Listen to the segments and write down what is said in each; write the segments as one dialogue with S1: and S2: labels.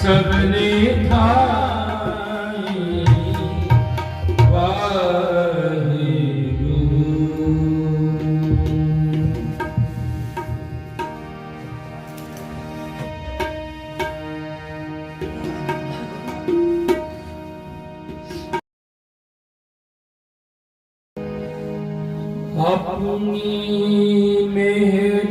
S1: ਸਭਨੇ ਥਾਈ ਵਾਹਿਗੁਰੂ ਆਪਣੀ ਮਿਹਰ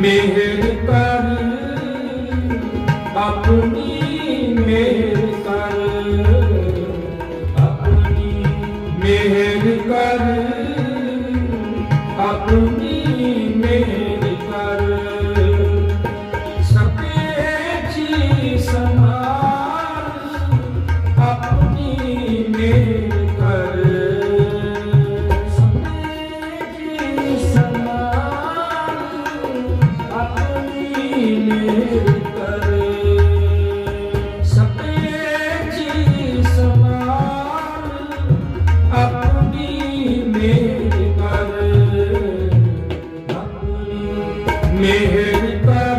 S1: ਮਿਹਰ ਕਰ ਆਪਣੀ ele está